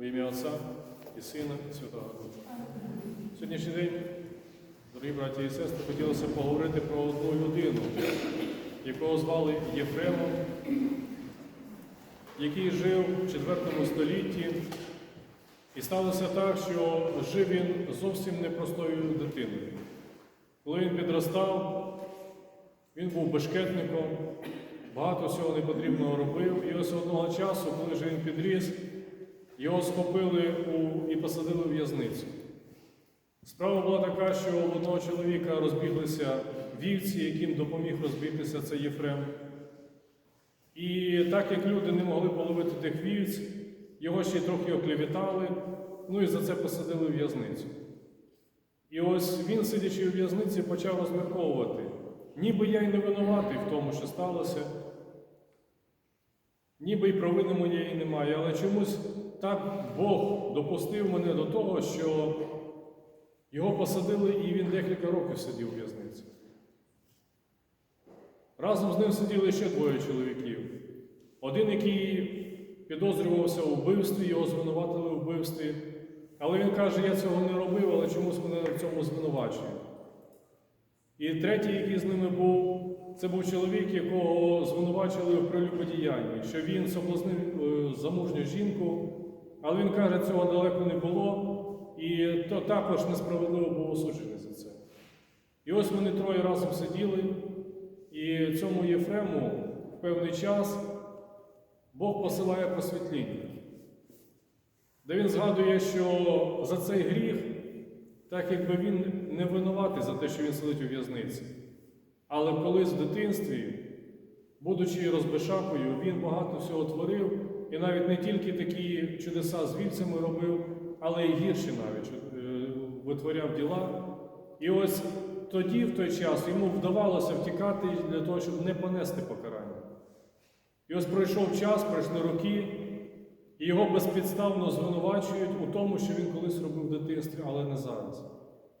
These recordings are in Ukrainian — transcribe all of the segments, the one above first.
Во ім'я Отця і Сина, і Святого Духа. Сьогоднішній день, дорогі браті і сестри, хотілося поговорити про одну людину, якого звали Єфремом, який жив в 4 столітті. І сталося так, що жив він зовсім непростою дитиною. Коли він підростав, він був бешкетником, багато всього непотрібного робив. І ось одного часу, коли ж він підріс, його схопили у, і посадили в в'язницю. Справа була така, що у одного чоловіка розбіглися вівці, яким допоміг розбігтися цей Єфрем. І так як люди не могли половити тих вівць, його ще трохи оклівітали, ну і за це посадили в в'язницю. І ось він, сидячи у в'язниці, почав розмірковувати. Ніби я й не винуватий в тому, що сталося, ніби й провини моєї немає, але чомусь так Бог допустив мене до того, що його посадили і він декілька років сидів у в'язниці. Разом з ним сиділи ще двоє чоловіків. Один, який підозрювався у вбивстві, його звинуватили у вбивстві. Але він каже, я цього не робив, але чомусь мене в цьому звинувачує. І третій, який з ними був, це був чоловік, якого звинувачили в прелюбодіянні, що він соблазнив е, замужню жінку, але він каже, цього далеко не було, і то також несправедливо був осуджений за це. І ось вони троє разом сиділи, і цьому Єфрему в певний час Бог посилає просвітління, де він згадує, що за цей гріх, так якби він не винуватий за те, що він сидить у в'язниці. Але колись в дитинстві, будучи розбишакою, він багато всього творив, і навіть не тільки такі чудеса з вівцями робив, але й гірші навіть е, витворяв діла. І ось тоді, в той час, йому вдавалося втікати для того, щоб не понести покарання. І ось пройшов час, пройшли роки, і його безпідставно звинувачують у тому, що він колись робив в дитинстві, але не зараз.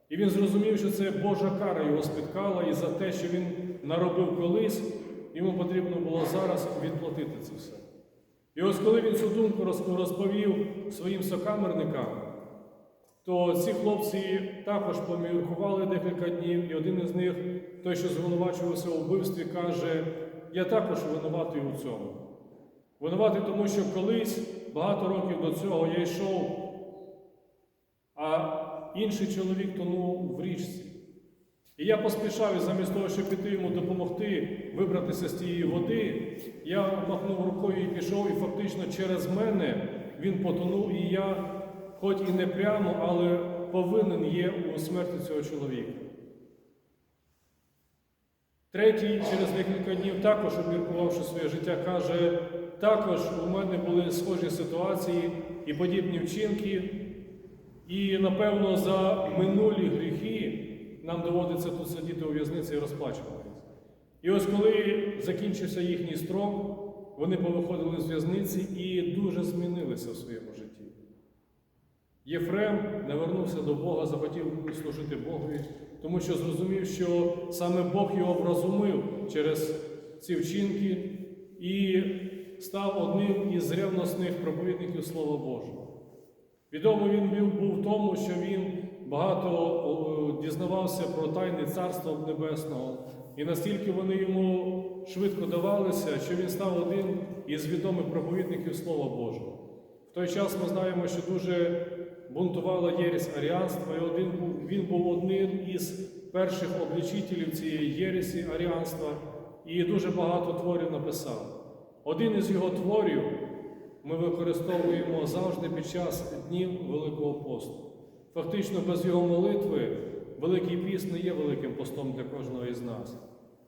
І він зрозумів, що це Божа кара його спіткала, і за те, що він наробив колись, йому потрібно було зараз відплатити це все. І ось коли він цю думку розповів своїм сокамерникам, то ці хлопці також поміркували декілька днів, і один із них, той, що звинувачувався у вбивстві, каже, я також винуватий у цьому. Винуватий тому, що колись, багато років до цього, я йшов, а інший чоловік тонув в річці. І я поспішав, і замість того, щоб піти йому допомогти вибратися з тієї води, я махнув рукою і пішов, і фактично через мене він потонув, і я, хоч і не прямо, але повинен є у смерті цього чоловіка. Третій, через декілька днів, також обміркувавши своє життя, каже, також у мене були схожі ситуації і подібні вчинки, і, напевно, за минулі гріхи нам доводиться тут сидіти у в'язниці і розплачуватися. І ось коли закінчився їхній строк, вони повиходили з в'язниці і дуже змінилися в своєму житті. Єфрем не вернувся до Бога, захотів служити Богові, тому що зрозумів, що саме Бог його вразумив через ці вчинки і став одним із ревностних проповідників Слова Божого. Відомий він був в тому, що він багато дізнавався про тайни Царства Небесного, і настільки вони йому швидко давалися, що він став один із відомих проповідників Слова Божого. В той час ми знаємо, що дуже бунтувала єресь аріанства, і один був, він був одним із перших облічителів цієї єресі аріанства і дуже багато творів написав. Один із його творів ми використовуємо завжди під час днів Великого посту. Фактично, без його молитви Великий піст не є великим постом для кожного із нас.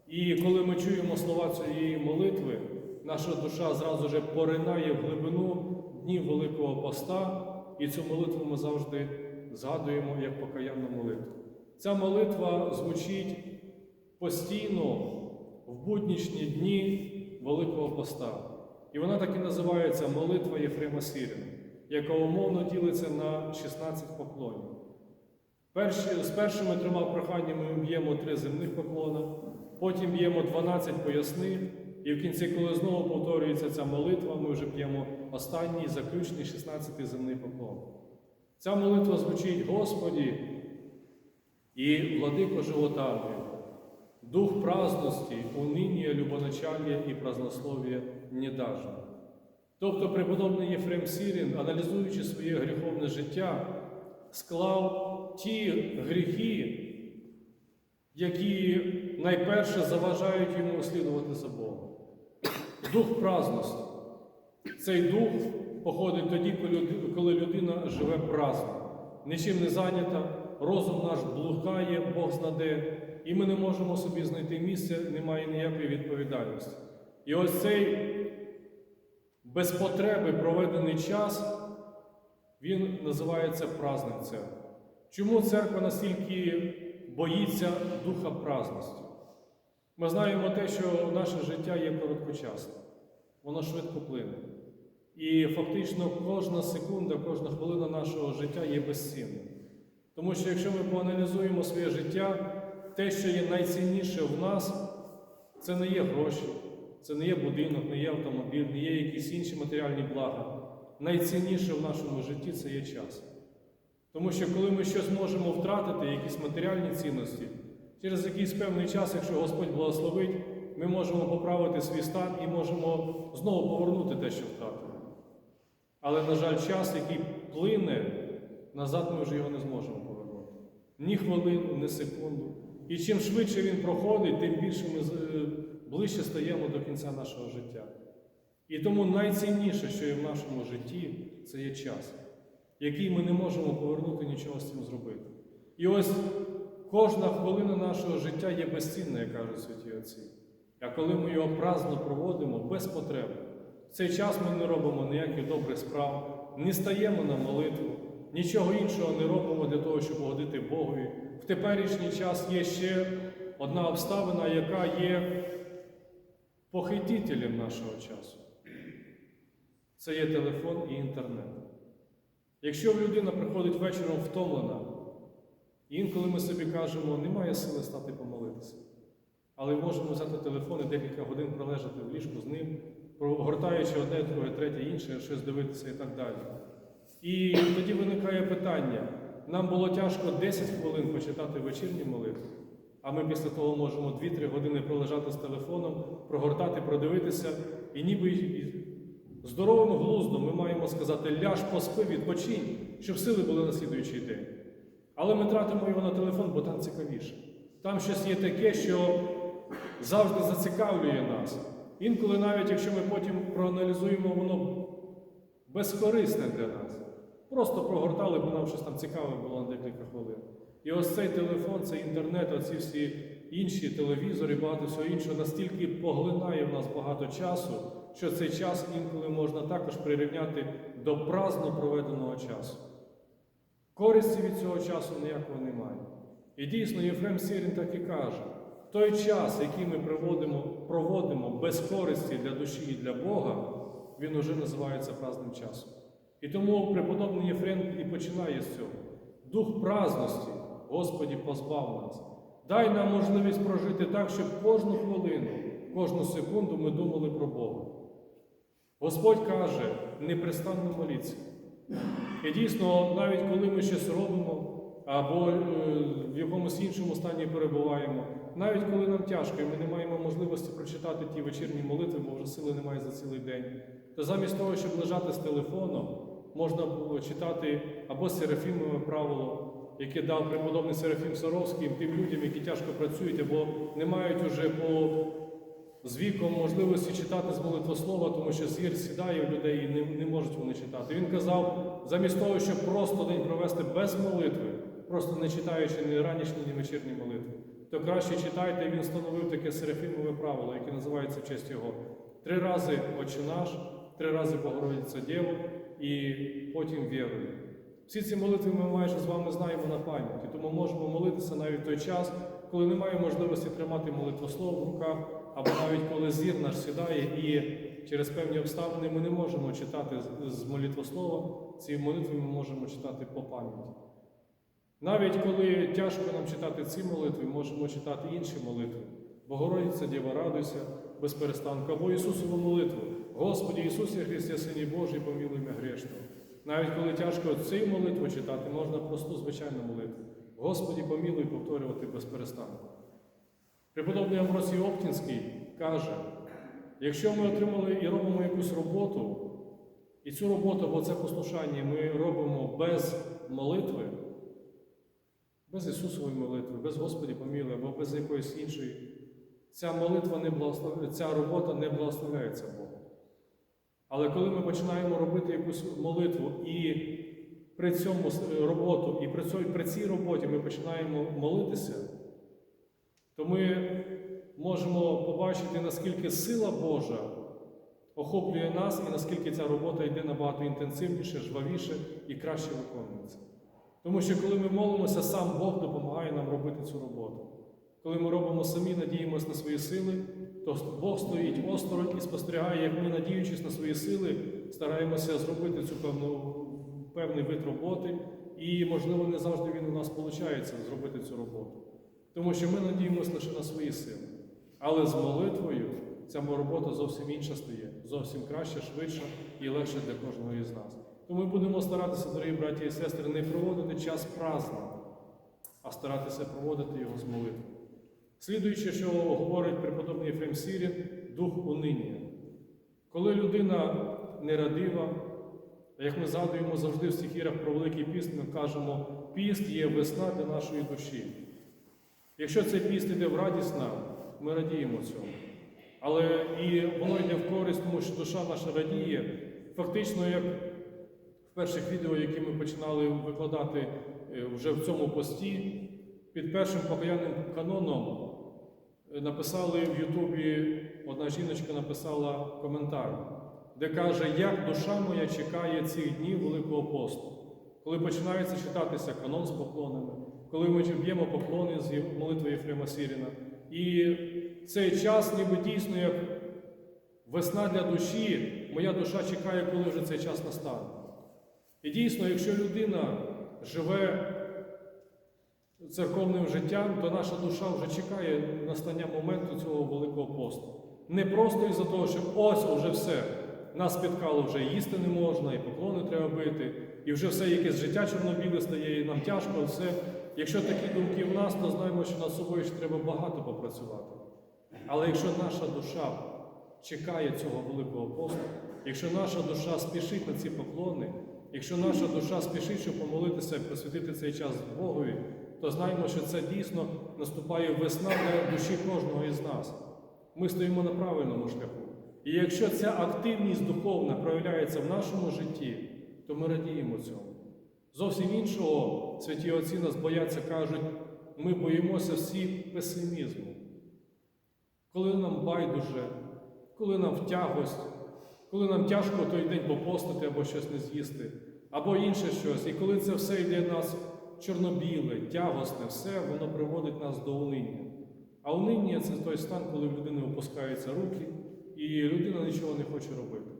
І коли ми чуємо слова цієї молитви, наша душа зразу же поринає в глибину днів Великого поста, і цю молитву ми завжди згадуємо як покаянну молитву. Ця молитва звучить постійно в буднічні дні Великого поста. І вона так і називається молитва Єфрема Сірина, яка умовно ділиться на 16 поклонів. Перші, з першими трьома проханнями ми б'ємо три земних поклона, потім б'ємо 12 поясних, і в кінці, коли знову повторюється ця молитва, ми вже п'ємо останній заключний 16-й земний поклон. Ця молитва звучить Господі і владико животарний, дух праздності, уныние, любоначалія і празднословія не. Тобто преподобний Єфрем Сірін, аналізуючи своє гріховне життя, склав ті гріхи, які найперше заважають йому слідувати за Богом. Дух праздності. Цей дух походить тоді, коли людина живе праздно, нічим не зайнята, розум наш блукає, Бог знаде, і ми не можемо собі знайти місце, немає ніякої відповідальності. І ось цей без потреби проведений час, він називається праздник церкви. Чому церква настільки боїться духа праздності? Ми знаємо те, що наше життя є короткочасне, воно швидко плине. І фактично кожна секунда, кожна хвилина нашого життя є безцінною. Тому що якщо ми поаналізуємо своє життя, те, що є найцінніше в нас, це не є гроші, це не є будинок, не є автомобіль, не є якісь інші матеріальні блага. Найцінніше в нашому житті це є час. Тому що коли ми щось можемо втратити, якісь матеріальні цінності, через якийсь певний час, якщо Господь благословить, ми можемо поправити свій стан і можемо знову повернути те, що втратили. Але, на жаль, час, який плине, назад ми вже його не зможемо повернути. Ні хвилину, ні секунду. І чим швидше він проходить, тим більше ми е, ближче стаємо до кінця нашого життя. І тому найцінніше, що є в нашому житті, це є час, який ми не можемо повернути нічого з цим зробити. І ось кожна хвилина нашого життя є безцінна, як кажуть святі Отці. А коли ми його праздно проводимо без потреби, в цей час ми не робимо ніяких добрих справ, не стаємо на молитву, нічого іншого не робимо для того, щоб угодити Богові. В теперішній час є ще одна обставина, яка є похитителем нашого часу. Це є телефон і інтернет. Якщо людина приходить вечором втомлена, інколи ми собі кажемо, немає сили стати помолитися. Але можемо взяти телефон і декілька годин пролежати в ліжку з ним, прогортаючи одне, друге, третє, інше, щось дивитися і так далі. І тоді виникає питання: нам було тяжко 10 хвилин почитати вечірні молитви, а ми після того можемо 2-3 години пролежати з телефоном, прогортати, продивитися, і ніби здоровим глуздом ми маємо сказати, ляж поспи, відпочинь, щоб сили були на слідуючий день. Але ми тратимо його на телефон, бо там цікавіше. Там щось є таке, що завжди зацікавлює нас. Інколи, навіть якщо ми потім проаналізуємо, воно безкорисне для нас. Просто прогортали, бо нам щось там цікаве було на декілька хвилин. І ось цей телефон, цей інтернет, оці всі інші телевізори, багато всього іншого настільки поглинає в нас багато часу, що цей час інколи можна також прирівняти до праздно проведеного часу. Користі від цього часу ніякого немає. І дійсно, Єфрем Сірін так і каже: той час, який ми проводимо, проводимо без користі для душі і для Бога, він уже називається праздним часом. І тому преподобний Єфрем і починає з цього. Дух праздності, Господі, позбав нас. Дай нам можливість прожити так, щоб кожну хвилину, кожну секунду ми думали про Бога. Господь каже, непрестанно моліться. І дійсно, навіть коли ми щось робимо або е, в якомусь іншому стані перебуваємо, навіть коли нам тяжко і ми не маємо можливості прочитати ті вечірні молитви, бо вже сили немає за цілий день, то замість того, щоб лежати з телефоном, можна було читати або Серафімове правило, яке дав преподобний Серафім Саровський тим людям, які тяжко працюють або не мають уже по з віком можливості читати з молитвослова, тому що зір сідає у людей і не, не можуть вони читати. Він казав, замість того, щоб просто день провести без молитви, просто не читаючи ні ранішні, ні вечірні молитви, то краще читайте, і він встановив таке серафімове правило, яке називається в честь його. Три рази Отче наш, три рази Богородиця Дєву і потім вірою. Всі ці молитви ми майже з вами знаємо на пам'ять, і тому можемо молитися навіть в той час, коли немає можливості тримати молитвослов в руках, або навіть коли зір наш сідає і через певні обставини ми не можемо читати з- молитвослова, ці молитви ми можемо читати по пам'яті. Навіть коли тяжко нам читати ці молитви, можемо читати інші молитви. Богородиця, Дєва, радуйся без перестанку, або Ісусову молитву. Господи Ісусі Христе, Сині Божий, помилуй мене грешного. Навіть коли тяжко цю молитву читати, можна просту звичайну молитву. Господі помилуй повторювати без перестанку. Преподобний Амросій Оптінський каже, якщо ми отримали і робимо якусь роботу, і цю роботу або це послушання ми робимо без молитви, без Ісусової молитви, без Господі помилуй, або без якоїсь іншої, ця молитва не благослов... ця робота не благословляється Богом. Але коли ми починаємо робити якусь молитву і при цьому роботу, і при, цій, при цій роботі ми починаємо молитися, то ми можемо побачити, наскільки сила Божа охоплює нас і наскільки ця робота йде набагато інтенсивніше, жвавіше і краще виконується. Тому що коли ми молимося, сам Бог допомагає нам робити цю роботу. Коли ми робимо самі, надіємося на свої сили, то Бог стоїть осторонь і спостерігає, як ми, надіючись на свої сили, стараємося зробити цю певну, певний вид роботи, і, можливо, не завжди він у нас виходить зробити цю роботу. Тому що ми надіємося лише на свої сили. Але з молитвою ця робота зовсім інша стає, зовсім краще, швидше і легше для кожного із нас. Тому ми будемо старатися, дорогі браті і сестри, не проводити час праздно, а старатися проводити його з молитвою. Слідуючи, що говорить преподобний Єфрем Сірін, дух униння. Коли людина нерадива, як ми згадуємо завжди в стихірах про Великий піст, ми кажемо, піст є весна для нашої душі. Якщо цей піст йде в радість нам, ми радіємо цьому. Але і воно йде в користь, тому що душа наша радіє. Фактично, як в перших відео, які ми починали викладати е, вже в цьому пості, під першим покаянним каноном написали в Ютубі, одна жіночка написала коментар, де каже, як душа моя чекає цих днів Великого посту, коли починається читатися канон з поклонами, коли ми б'ємо поклони з молитви Єфрема Сіріна. І цей час ніби дійсно як весна для душі, моя душа чекає, коли вже цей час настане. І дійсно, якщо людина живе церковним життям, то наша душа вже чекає настання моменту цього Великого посту. Не просто із-за того, що ось уже все, нас спіткало, вже їсти не можна, і поклони треба бити, і вже все якесь життя чорнобіле стає, і нам тяжко, все. Якщо такі думки в нас, то знаємо, що над собою ще треба багато попрацювати. Але якщо наша душа чекає цього Великого посту, якщо наша душа спішить на ці поклони, якщо наша душа спішить, щоб помолитися і присвятити цей час Богові, то знаємо, що це дійсно наступає весна для душі кожного із нас. Ми стоїмо на правильному шляху. І якщо ця активність духовна проявляється в нашому житті, то ми радіємо цьому. Зовсім іншого святі отці нас бояться, кажуть, ми боїмося всі песимізму. Коли нам байдуже, коли нам втягость, коли нам тяжко той день попостити або щось не з'їсти, або інше щось. І коли це все йде нас чорнобіле, тягосне, все, воно приводить нас до униння. А униння це той стан, коли в людини опускаються руки, і людина нічого не хоче робити.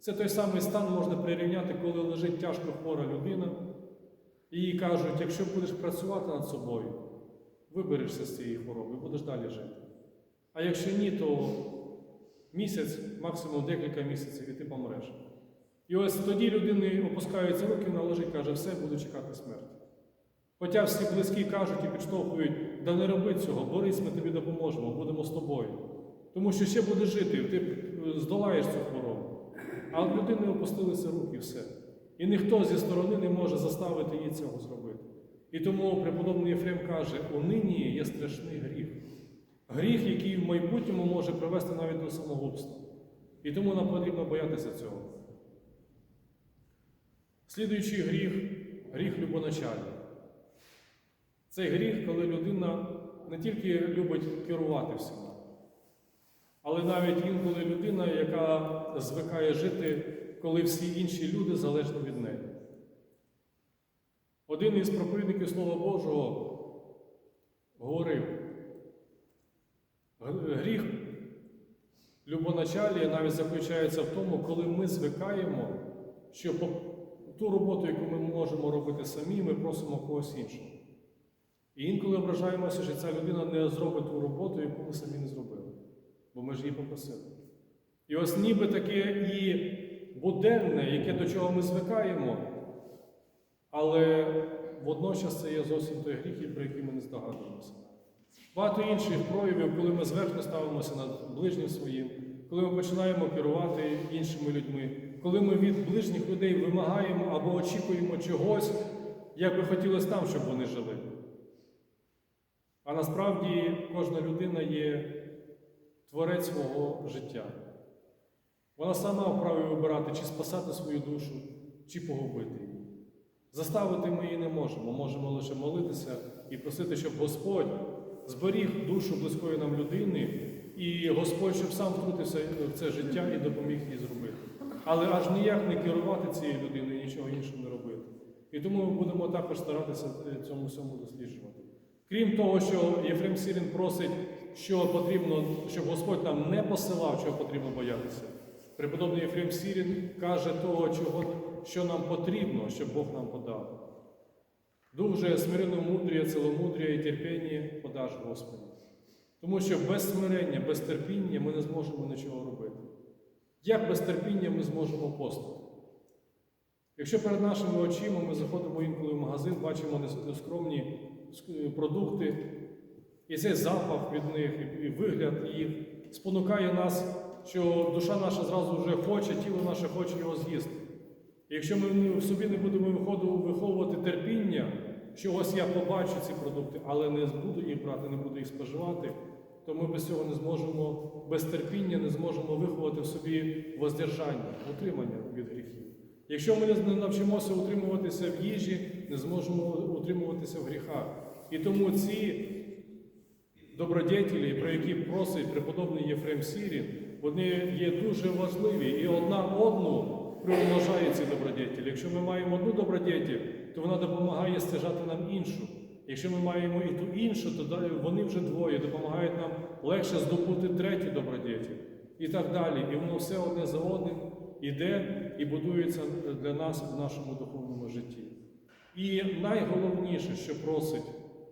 Це той самий стан можна прирівняти, коли лежить тяжко хвора людина, і їй кажуть, якщо будеш працювати над собою, виберешся з цієї хвороби будеш далі жити. А якщо ні, то місяць, максимум декілька місяців, і ти помреш. І ось тоді людини опускаються руки, вона лежить, каже, все, буду чекати смерті. Хоча всі близькі кажуть і підштовхують, да не роби цього, борись, ми тобі допоможемо, будемо з тобою. Тому що ще будеш жити, ти здолаєш цю хворобу. А от людини опустилися руки і все. І ніхто зі сторони не може заставити її цього зробити. І тому преподобний Єфрем каже, у нині є страшний гріх. Гріх, який в майбутньому може привести навіть до самогубства. І тому нам потрібно боятися цього. Слідуючий гріх гріх любоначальний. Це гріх, коли людина не тільки любить керувати всіма, але навіть інколи людина, яка звикає жити, коли всі інші люди залежні від неї. Один із проповідників Слова Божого говорив, гріх любоначалія навіть заключається в тому, коли ми звикаємо, що ту роботу, яку ми можемо робити самі, ми просимо когось іншого. І інколи ображаємося, що ця людина не зробить ту роботу, яку ми самі не зробили, бо ми ж її попросили. І ось ніби таке і буденне, яке до чого ми звикаємо, але водночас це є зовсім той гріх, про який ми не здогадуємося. Багато інших проявів, коли ми зверху ставимося над ближнім своїм, коли ми починаємо керувати іншими людьми, коли ми від ближніх людей вимагаємо або очікуємо чогось, як би хотілося там, щоб вони жили. А насправді кожна людина є творець свого життя. Вона сама вправі вибирати, чи спасати свою душу, чи погубити її. Заставити ми її не можемо, можемо лише молитися і просити, щоб Господь зберіг душу близької нам людини, і Господь, щоб сам втрутився в це життя і допоміг їй зробити. Але аж ніяк не керувати цією людиною, нічого іншого не робити. І тому ми будемо також старатися е, цьому всьому досліджувати. Крім того, що Єфрем Сірін просить, що потрібно, щоб Господь нам не посилав, чого потрібно боятися. Преподобний Єфрем Сірін каже того, чого, що нам потрібно, щоб Бог нам подав. Дух же смиренно мудріє, ціломудріє і терпіння подаш Господи. Тому що без смирення, без терпіння ми не зможемо нічого робити. Як без терпіння ми зможемо постати? Якщо перед нашими очима ми заходимо інколи в магазин, бачимо нескромні продукти, і цей запах від них, і вигляд їх спонукає нас, що душа наша зразу вже хоче, тіло наше хоче його з'їсти. І якщо ми в собі не будемо виховувати терпіння, що ось я побачу ці продукти, але не буду їх брати, не буду їх споживати, то ми без цього не зможемо, без терпіння не зможемо виховати в собі воздержання, утримання від гріхів. Якщо ми не навчимося утримуватися в їжі, не зможемо утримуватися в гріхах. І тому ці добродетелі, про які просить преподобний Єфрем Сірін, вони є дуже важливі і одна одну примножає ці добродетелі. Якщо ми маємо одну добродетель, то вона допомагає стяжати нам іншу. Якщо ми маємо і ту іншу, то вони вже двоє допомагають нам легше здобути третю добродетель. І так далі. І воно все одне за одним іде і будується для нас в нашому духовному житті. І найголовніше, що просить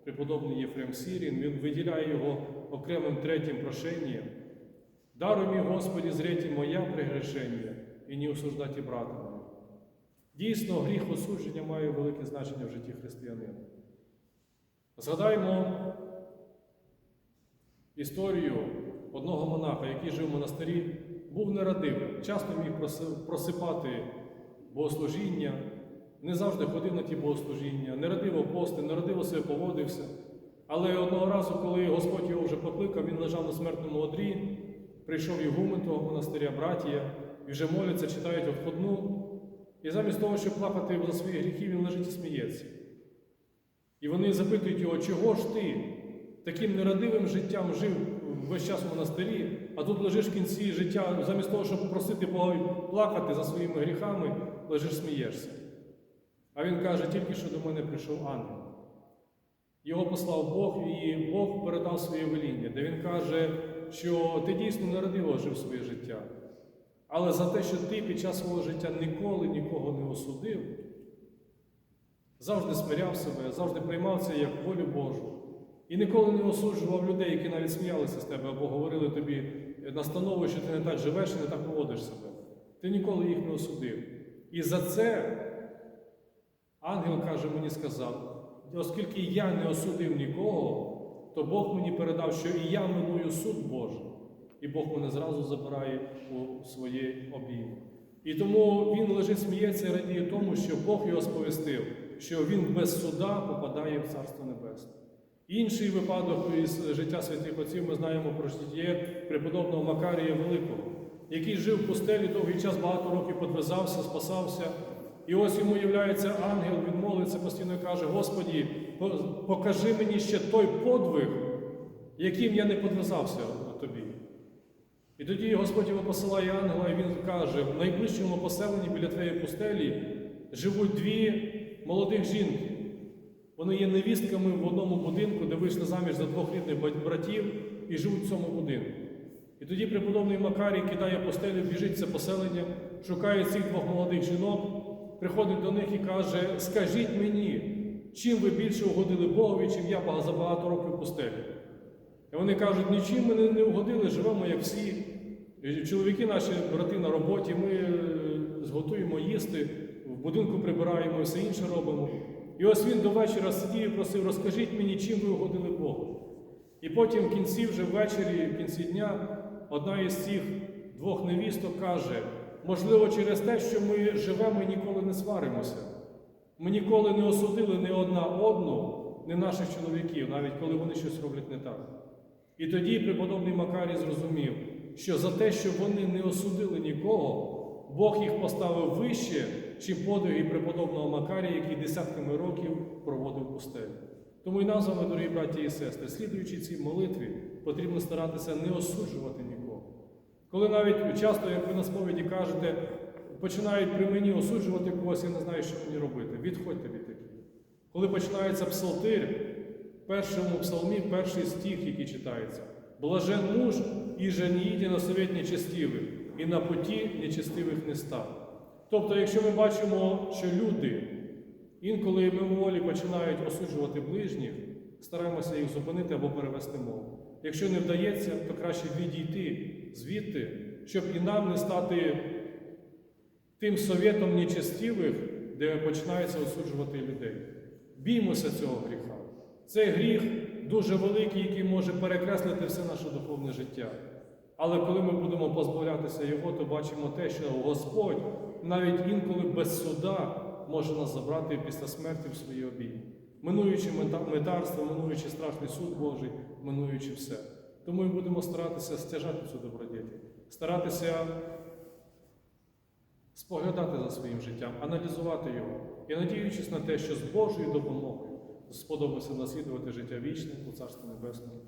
преподобний Єфрем Сірін, він виділяє його окремим третім прошенням. Даруй мій Господі зреті моя пригрешення і не осуждати брата мого. Дійсно, гріх осудження має велике значення в житті християнина. Згадаймо історію одного монаха, який жив в монастирі, був нерадивий, часто міг просипати богослужіння, не завжди ходив на ті богослужіння, нерадиво пости, нерадиво себе поводився. Але одного разу, коли Господь його вже покликав, він лежав на смертному одрі, прийшов Ігумен того монастиря, братія, і вже моляться, читають обходну. І замість того, щоб плакати за свої гріхи, він лежить і сміється. І вони запитують його, чого ж ти таким нерадивим життям жив весь час в монастирі, а тут лежиш в кінці життя, замість того, щоб попросити Бога плакати за своїми гріхами, лежиш смієшся. А він каже, тільки що до мене прийшов ангел. Його послав Бог, і Бог передав своє веління, де він каже, що ти дійсно нерадиво жив своє життя. Але за те, що ти під час свого життя ніколи нікого не осудив, завжди смиряв себе, завжди приймав це як волю Божу. І ніколи не осуджував людей, які навіть сміялися з тебе або говорили тобі настанову, що ти не так живеш і не так поводиш себе. Ти ніколи їх не осудив. І за це ангел каже, мені сказав, оскільки я не осудив нікого, то Бог мені передав, що і я миную суд Божий. І Бог мене зразу забирає у своє обійми. І тому він лежить, сміється і радіє тому, що Бог його сповістив, що він без суда попадає в Царство Небесне. Інший випадок із життя святих отців ми знаємо про життя преподобного Макарія Великого, який жив в пустелі довгий час, багато років подвизався, спасався. І ось йому являється ангел, він молиться постійно і каже: Господі, покажи мені ще той подвиг, яким я не подвизався тобі. І тоді Господь його посилає ангела, і він каже: в найближчому поселенні біля твоєї пустелі живуть дві молодих жінки. Вони є невістками в одному будинку, де вийшли заміж за двох рідних братів і живуть в цьому будинку. І тоді преподобний Макарій кидає постелю, біжить це поселення, шукає цих двох молодих жінок, приходить до них і каже: Скажіть мені, чим ви більше угодили Богові, чим я за багато років пустелі? І вони кажуть, нічим ми не угодили, живемо, як всі Чоловіки, наші брати на роботі, ми е, зготуємо їсти, в будинку прибираємо і все інше робимо. І ось він до вечора сидів і просив, розкажіть мені, чим ви угодили Богу. І потім в кінці, вже ввечері, в кінці дня, одна із цих двох невісток каже: можливо, через те, що ми живемо і ніколи не сваримося. Ми ніколи не осудили ні одна одну, ні наших чоловіків, навіть коли вони щось роблять не так. І тоді преподобний Макарій зрозумів, що за те, що вони не осудили нікого, Бог їх поставив вище, чим подвиги преподобного Макарія, який десятками років проводив в пустелі. Тому і нам з вами, дорогі браті і сестри, слідуючи цій молитві, потрібно старатися не осуджувати нікого. Коли навіть часто, як ви на сповіді кажете, починають при мені осуджувати когось, я не знаю, що мені робити. Відходьте від таких. Коли починається псалтир, в першому псалмі перший стих, який читається. Блажен муж, і же на совет нечестивих, і на путі нечестивих не став. Тобто, якщо ми бачимо, що люди інколи мимоволі починають осуджувати ближніх, стараємося їх зупинити або перевести мову. Якщо не вдається, то краще відійти звідти, щоб і нам не стати тим совєтом нечестивих, де починаються осуджувати людей. Біймося цього гріха. Цей гріх дуже великий, який може перекреслити все наше духовне життя. Але коли ми будемо позбавлятися його, то бачимо те, що Господь навіть інколи без суда може нас забрати після смерті в свої обійми. Минуючи метарство, минуючи страшний суд Божий, минуючи все. Тому ми будемо старатися стяжати цю добродетель, старатися споглядати за своїм життям, аналізувати його і надіючись на те, що з Божою допомогою сподобається наслідувати життя вічне у Царстві Небесному.